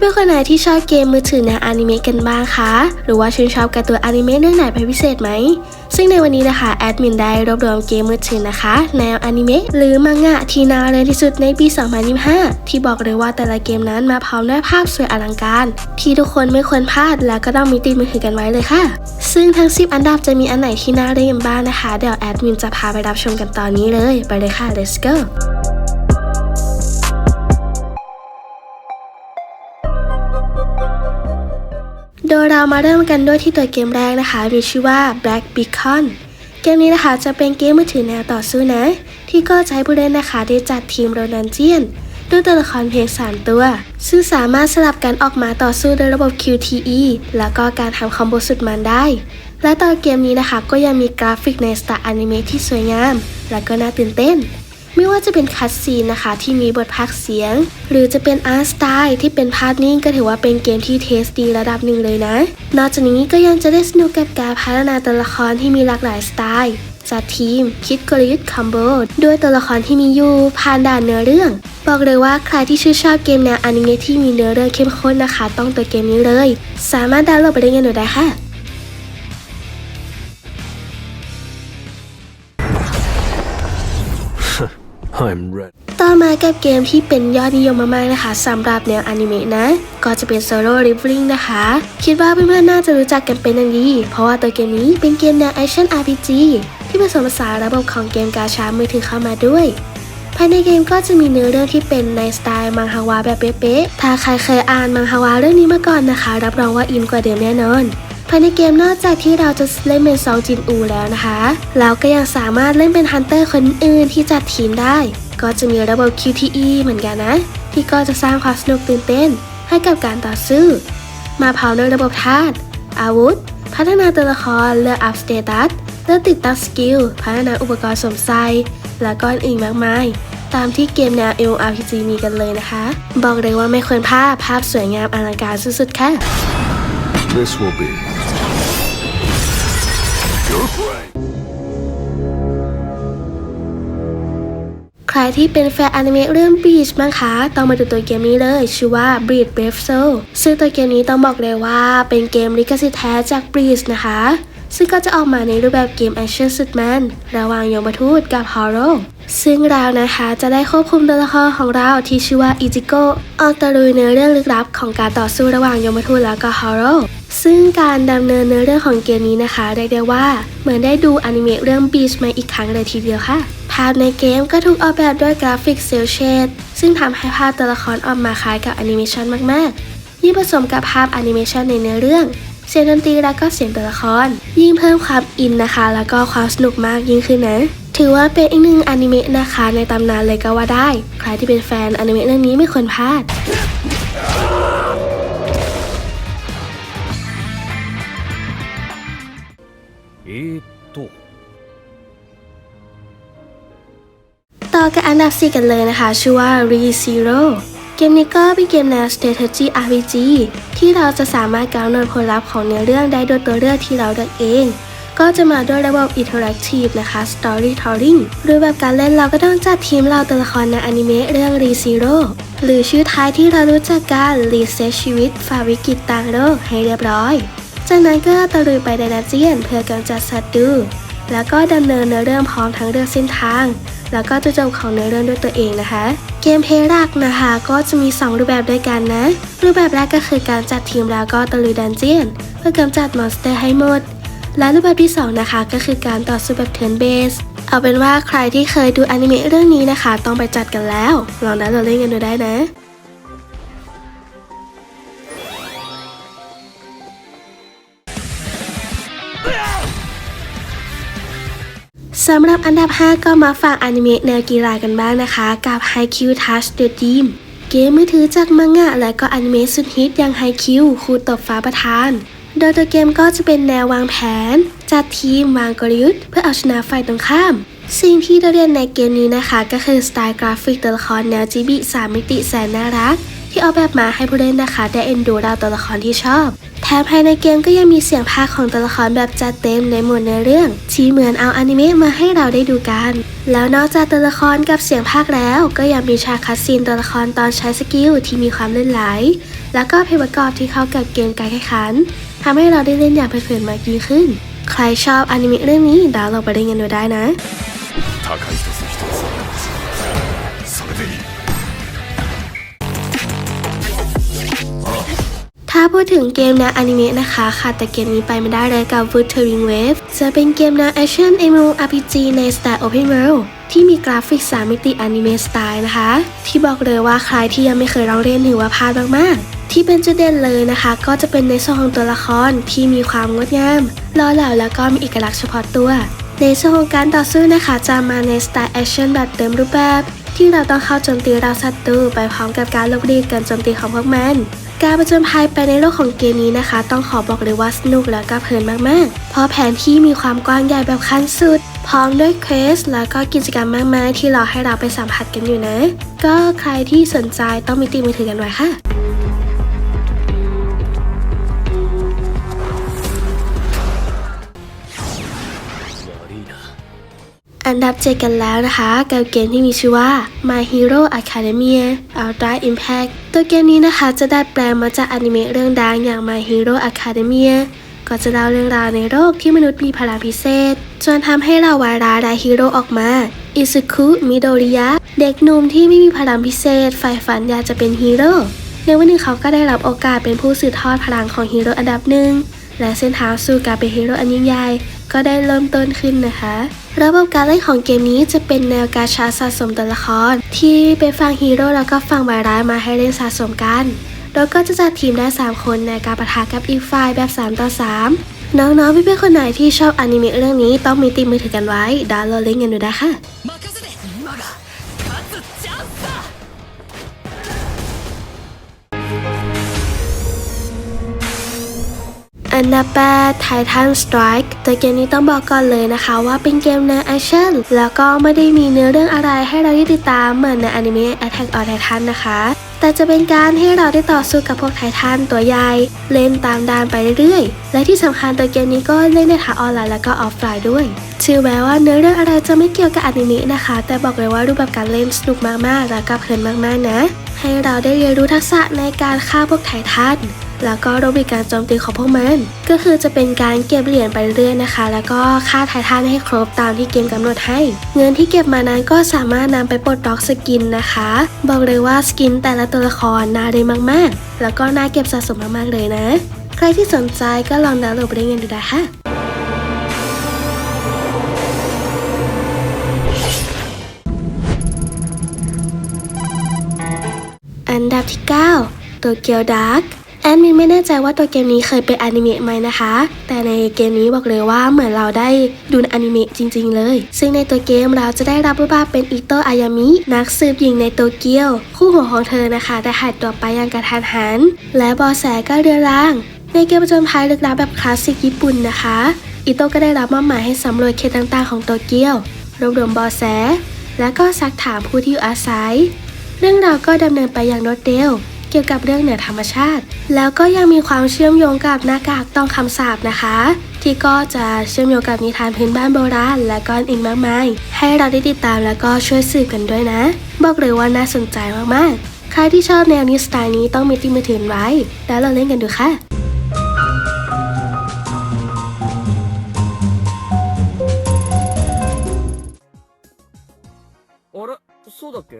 เพื่อนๆคนไหนที่ชอบเกมมือถือแนวอนิเมะกันบ้างคะ หรือว่าชื่นชอบการ์ตูนอนิเมะเรื่องไหนเป็นพิเศษไหม ซึ่งในวันนี้นะคะแอดมินได้รวบรวมเกมมือถือนะคะ แนวอนิเมะหรือมังงะที่น่าเล่นที่สุดในปี 2025 ที่บอกเลยว่าแต่ละเกมนั้นมาพร้อมด้วยภาพสวยอลังการ ที่ทุกคนไม่ควรพลาดแล้วก็ต้องมีติดมือถือกันไว้เลยค่ะ ซึ่งทั้ง 10 อันดับจะมีอันไหนที่น่าเล่นกันบ้างนะคะเดี๋ยวแอดมินจะพาไปรับชมกันตอนนี้เลยไปเลยค่ะ let's go ดยเรามาเริ่มกันด้วยที่ตัวเกมแรกนะคะ มีชื่อว่า Black Beacon เกมนี้นะคะจะเป็นเกมมือถือแนวต่อสู้นะ ที่ก็ให้ผู้เล่นนะคะได้จัดทีมโรนันเจียนด้วยตัวละครเพียง 3 ตัว ซึ่งสามารถสลับกันออกมาต่อสู้โดยระบบ QTE แล้วก็การทำคอมโบสุดมันได้ และตัวเกมนี้นะคะก็ยังมีกราฟิกในสไตล์อนิเมะที่สวยงาม และก็น่าตื่นเต้น ไม่ว่าจะเป็นคัตซีนนะคะที่มีบทพากย์เสียง หรือจะเป็นอาร์ตสไตล์ที่เป็นภาพนิ่งก็ถือว่าเป็นเกมที่เทสดีระดับหนึ่งเลยนะ นอกจากนี้ก็ยังจะได้สนุกกับการพัฒนาตัวละครที่มีหลากหลายสไตล์จัดทีม คิดกลยุทธ์คอมโบด้วยตัวละครที่มีอยู่ผ่านด่านเนื้อเรื่อง บอกเลยว่าใครที่ชื่นชอบเกมแนวอนิเมะที่มีเนื้อเรื่องเข้มข้นนะคะ ต้องตัวเกมนี้เลย สามารถดาวน์โหลดไปได้กันหนูได้ค่ะ I'm ready. ต่อมากับเกมที่เป็นยอดนิยมมากๆนะคะสำหรับแนวอนิเมะนะ ก็จะเป็น Solo Leveling นะคะ คิดว่าเพื่อนๆน่าจะรู้จักกันเป็นอย่างดี เพราะว่าตัวเกมนี้เป็นเกมแนว Action RPG ที่ผสมผสานระบบของเกมกาชามือถือเข้ามาด้วยภายในเกมก็จะมีเนื้อเรื่องที่เป็นในสไตล์มังฮวาแบบเป๊ะๆ ถ้าใครเคยอ่านมังฮวาเรื่องนี้มาก่อนนะคะ รับรองว่าอินกว่าเดิมแน่นอน ภายในเกมนอกจากที่เราจะเล่นเป็นซองจินอูแล้วนะคะ เราก็ยังสามารถเล่นเป็นฮันเตอร์คนอื่นที่จัดทีมได้ ก็จะมีระบบ QTE เหมือนกันนะ ที่ก็จะสร้างความสนุกตื่นเต้น ให้กับการต่อสู้มาพร้อมด้วยระบบธาตุอาวุธ พัฒนาตัวละครเลือกอัพสเตตัสเลือกติดตั้งสกิลพัฒนาอุปกรณ์สวมใส่และก็อื่นมากมายตามที่เกมแนว MMORPG มีกันเลยนะคะ บอกเลยว่าไม่ควรพลาดภาพสวยงามอลังการสุดๆค่ะ This will be your prey. ใครที่เป็นแฟนอนิเมะเรื่อง Bleach บ้งคะ ต้องมาดูตัวเกมนี้เลย ชื่อว่า Bleach Brave Soul ซึ่งตัวเกมนี้ต้องบอกเลยว่าเป็นเกมลิขสิทธิ์แท้จาก Bleach นะคะ ซึ่งก็จะออกมาในรูปแบบเกมแอคชั่นสุดมันระหว่างยมทูตกับฮอร์โรซึ่งเรานะคะจะได้ควบคุมตัวละครของเราที่ชื่อว่าอิจิโกะออกตะลุยเนื้อเรื่องลึกลับของการต่อสู้ระหว่างยมทูตแล้วก็ฮอร์โร ซึ่งการดำเนินเนื้อเรื่องของเกมนี้นะคะเรียกได้ว่า เหมือนได้ดูอนิเมะเรื่อง Bleach มาอีกครั้งเลยทีเดียวค่ะ ภาพในเกมก็ถูกออกแบบด้วยกราฟิกเซลเชดซึ่งทำให้ภาพตัวละครออกมาคล้ายกับแอนิเมชันมากๆ ยิ่งผสมกับภาพแอนิเมชันในเนื้อเรื่อง เสียงดนตรีแล้วก็เสียงตัวละคร ยิ่งเพิ่มความอินนะคะ แล้วก็ความสนุกมากยิ่งขึ้นนะถือว่าเป็นอีกหนึ่งอนิเมะนะคะในตำนานเลยก็ว่าได้ ใครที่เป็นแฟนอนิเมะเรื่องนี้ไม่ควรพลาด กับอันดับ 4 กันเลยนะคะ ชื่อว่า ReZero เกมนี้ก็เป็นเกมแนว Strategy RPG ที่เราจะสามารถกำหนดผลลัพธ์ของเนื้อเรื่องได้โดยตัวเลือกที่เราเลือกเอง ก็จะมาด้วยระบบ Interactive นะคะ Storytelling หรือแบบการเล่นเราก็ต้องจัดทีมเราตัวละครในอนิเมะเรื่อง ReZero หรือชื่อท้ายที่เรารู้จักกัน Reset ชีวิตฝ่าวิกฤตต่างโลกให้เรียบร้อย จากนั้นก็ตะลุยไปในดันเจียนเพื่อกำจัดศัตรูแล้วก็ดำเนินเนื้อเรื่องพร้อมทั้งเลือกเส้นทาง แล้วก็จุดจบของเนื้อเรื่องด้วยตัวเองนะคะ เกมเพลย์หลักนะคะ ก็จะมี 2 รูปแบบด้วยกันนะ รูปแบบแรกก็คือการจัดทีมแล้วก็ตะลุยดันเจียน เพื่อกำจัดมอนสเตอร์ให้หมด และรูปแบบที่ 2 นะคะ ก็คือการต่อสู้แบบเทิร์นเบสเอาเป็นว่าใครที่เคยดูอนิเมะเรื่องนี้นะคะ ต้องไปจัดกันแล้ว ลองดาวน์โหลดเล่นกันดูได้นะ สำหรับอันดับ 5 ก็มาฝากอนิเมะแนวกีฬากันบ้างนะคะ กับ Haikyuu Touch the Dream เกมมือถือจากมังงะ และก็อนิเมะสุดฮิตอย่าง Haikyuu ครูตบฟ้าประธาน โดยตัวเกมก็จะเป็นแนววางแผน จัดทีมวางกลยุทธ์เพื่อเอาชนะฝ่ายตรงข้าม สิ่งที่เราเรียนในเกมนี้นะคะ ก็คือสไตล์กราฟิกตัวละครแนวจิบิสามมิติแสนน่ารัก ที่ออกแบบมาให้ผู้เล่นนะคะ ได้เอ็นดูเราตัวละครที่ชอบ แถมภายในเกมก็ยังมีเสียงพากของตัวละครแบบจัดเต็มในหมวดเนื้อเรื่อง ที่เหมือนเอาอนิเมะมาให้เราได้ดูกัน แล้วนอกจากตัวละครกับเสียงพากแล้ว ก็ยังมีฉากคัดซีนตัวละครตอนใช้สกิลที่มีความลื่นไหล แล้วก็เพลงประกอบที่เข้ากับเกมการแข่งขันทำให้เราได้เล่นอย่างเพลินมากยิ่งขึ้น ใครชอบอนิเมะเรื่องนี้ดาวน์โหลดไปเล่นกันดูได้นะาพูดถึงเกมแนวอนิเมะนะคะขาดแต่เกมนี้ไปไม่ได้เลยกับ Wuthering Wave จะเป็นเกมแนว Action MMORPG ในสไตล์ Open World ที่มีกราฟิก3มิติอนิเมะสไตล์นะคะ ที่บอกเลยว่าใครที่ยังไม่เคยลองเล่นถือว่าพลาดมากๆ ที่เป็นจุดเด่นเลยนะคะ ก็จะเป็นในส่วนของตัวละครที่มีความงดงามล่อเหลาแล้วก็มีเอกลักษณ์เฉพาะตัว ในส่วนของการต่อสู้นะคะจะมาในสไตล์แอคชั่นแบบเต็มรูปแบบที่เราต้องเข้าโจมตีเราศัตรูไปพร้อมกับการลบลีกการโจมตีของพวกมัน การประจนภัยไปในโลกของเกมนี้นะคะ ต้องขอบอกเลยว่าสนุกแล้วก็เพลินมากๆ เพราะแผนที่มีความกว้างใหญ่แบบขั้นสุด พร้อมด้วยเควสแล้วก็กิจกรรมมากมายที่รอให้เราไปสัมผัสกันอยู่นะ ก็ใครที่สนใจต้องมีติมือถือกันไว้ค่ะ อันดับ 7 กันแล้วนะคะกับเกมที่มีชื่อว่า My Hero Academia Ultra Impact ตัวเกมนี้นะคะจะได้แปลงมาจากอนิเมะเรื่องดังอย่าง My Hero Academia ก็จะเล่าเรื่องราวในโลกที่มนุษย์มีพลังพิเศษ จนทำให้เราวายร้ายได้ฮีโร่ออกมา อิซุคุ มิโดริยะ เด็กหนุ่มที่ไม่มีพลังพิเศษใฝ่ฝันอยากจะเป็นฮีโร่ในวันหนึ่งเขาก็ได้รับโอกาสเป็นผู้สืบทอดพลังของฮีโร่อันดับหนึ่ง และเส้นทางสู่การเป็นฮีโร่อันยิ่งใหญ่ก็ได้เริ่มต้นขึ้นนะคะ ระบบการเล่นของเกมนี้จะเป็นแนวการชาสะสมตัวละคร ที่เป็นฝั่งฮีโร่แล้วก็ฝั่งวาร้ายมาให้เล่นสะสมกันแล้วก็จะจัดทีมได้ 3 คนในการปะทะกับอีกฝ่ายแบบ 3 ต่อ 3 น้องๆเพื่อนๆคนไหนที่ชอบอนิเมะเรื่องนี้ต้องมีติมมือถือกันไว้ดาวน์โหลดเล่นกันดูได้ค่ะ อันดับ8 Titan Strike ตัวเกมนี้ต้องบอกก่อนเลยนะคะ ว่าเป็นเกมแนวแอคชั่นแล้วก็ไม่ได้มีเนื้อเรื่องอะไรให้เราได้ติดตามเหมือนในอนิเมะ Attack on Titan นะคะ แต่จะเป็นการให้เราได้ต่อสู้กับพวกไททันตัวใหญ่เล่นตามดานไปเรื่อยๆ และที่สำคัญตัวเกมนี้ก็เล่นในทางออนไลน์แล้วก็ออฟไลน์ด้วยชื่อแม้ว่าเนื้อเรื่องอะไรจะไม่เกี่ยวกับอนิเมะนะคะ แต่บอกเลยว่ารูปแบบการเล่นสนุกมากๆ แล้วก็เพลินมากๆนะ ให้เราได้เรียนรู้ทักษะในการฆ่าพวกไททัน แล้วก็ระบบการโจมตีของพวกมัน ก็คือจะเป็นการเก็บเหรียญไปเรื่อยนะคะ แล้วก็ค่าไททันให้ครบตามที่เกมกำหนดให้ เงินที่เก็บมานั้นก็สามารถนำไปปลดล็อกสกินนะคะ บอกเลยว่าสกินแต่ละตัวละครน่าเล่นมากๆ แล้วก็น่าเก็บสะสมมากๆเลยนะ ใครที่สนใจก็ลองดาวน์โหลดไปเล่นกันดูได้ค่ะอันดับที่ 9 ตัวเกียวดาร์ก แอดมินไม่แน่ใจว่าตัวเกมนี้เคยเป็นอนิเมะไหมนะคะ แต่ในเกมนี้บอกเลยว่าเหมือนเราได้ดูอนิเมะจริง ๆ เลย ซึ่งในตัวเกมเราจะได้รับบทบาทเป็นอิโตะอายามิ นักสืบหญิงในโตเกียว คู่หัวของเธอนะคะได้หายตัวไปอย่างกระทันหัน และบอแสก็เรือรังในเกมประจนภัยลึกลับแบบคลาสสิกญี่ปุ่นนะคะ อิโตะก็ได้รับมอบหมายให้สำรวจเขตต่างๆของโตเกียว รวบรวมบอแส และก็ซักถามผู้ที่อยู่อาศัย เรื่องราวก็ดำเนินไปอย่างรวดเร็ว กี่ยวกับเรื่องเหนือธรรมชาติ แล้วก็ยังมีความเชื่อมโยงกับหน้ากากต้องคำสาปนะคะ ที่ก็จะเชื่อมโยงกับนิทานพื้นบ้านโบราณ และก็อีกมากมาย ให้เราได้ติดตามแล้วก็ช่วยสืบกันด้วยนะ บอกเลยว่าน่าสนใจมากๆ ใครที่ชอบแนวนี้สไตล์นี้ต้องมีติดมือถือไว้ แล้วเราเล่นกันดูค่ะ あれそうだっけ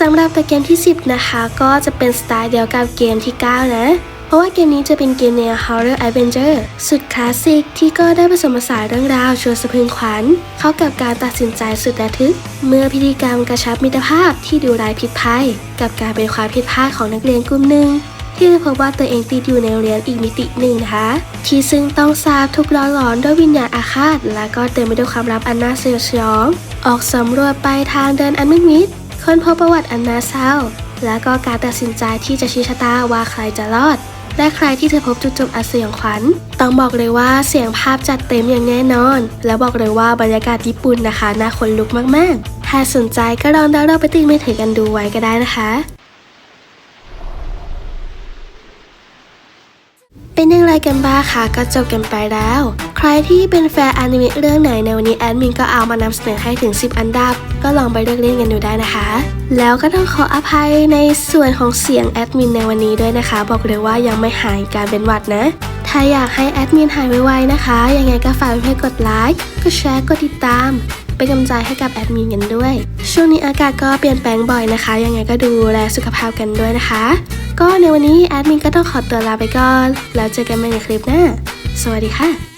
สำหรับตัวเกมที่ 10 นะคะ ก็จะเป็นสไตล์เดียวกับเกมที่ 9 นะ เพราะว่าเกมนี้จะเป็นเกมแนว Horror Adventure สุดคลาสสิกที่ก็ได้ผสมผสานเรื่องราวชวนสะพรึงขวัญ เข้ากับการตัดสินใจสุดระทึก เมื่อพิธีกรรมกระชับมิตรภาพที่ดูร้ายผิดภัย กับการเป็นความผิดพลาดของนักเรียนกลุ่มหนึ่งที่ได้พบว่าตัวเองติดอยู่ในโรงเรียนอีกมิติหนึ่งนะคะ ที่ซึ่งต้องสาบทุกร้อนหลอนด้วยวิญญาณอาฆาต และก็เต็มไปด้วยความลับอันน่าสยดสยอง ออกสำรวจไปทางเดินอันมืดมิด ค้นพบประวัติอันน่าเศร้า และก็การตัดสินใจที่จะชี้ชะตาว่าใครจะรอด และใครที่เธอพบจุดจบอันสยองขวัญ ต้องบอกเลยว่าเสียงภาพจัดเต็มอย่างแน่นอน และบอกเลยว่าบรรยากาศญี่ปุ่นนะคะน่าขนลุกมากๆ ถ้าสนใจก็ลองดาวน์โหลดไปติดมือถือกันดูไว้ก็ได้นะคะ เป็นอย่างไรกันบ้างคะก็จบกันไปแล้ว ใครที่เป็นแฟนอนิเมะเรื่องไหนในวันนี้แอดมินก็เอามานำเสนอให้ถึง 10 อันดับ ก็ลองไปเลือกเล่นกันดูได้นะคะ แล้วก็ต้องขออภัยในส่วนของเสียงแอดมินในวันนี้ด้วยนะคะ บอกเลยว่ายังไม่หายการเป็นหวัดนะถ้าอยากให้แอดมินหายไวๆนะคะ ยังไงก็ฝากเพื่อนกดไลค์ กดแชร์ กดติดตาม เป็นกำลังใจให้กับแอดมินกันด้วย ช่วงนี้อากาศก็เปลี่ยนแปลงบ่อยนะคะ ยังไงก็ดูแลสุขภาพกันด้วยนะคะ ก็ในวันนี้แอดมินก็ต้องขอตัวลาไปก่อน แล้วเจอกันใหม่ในคลิปหน้า สวัสดีค่ะ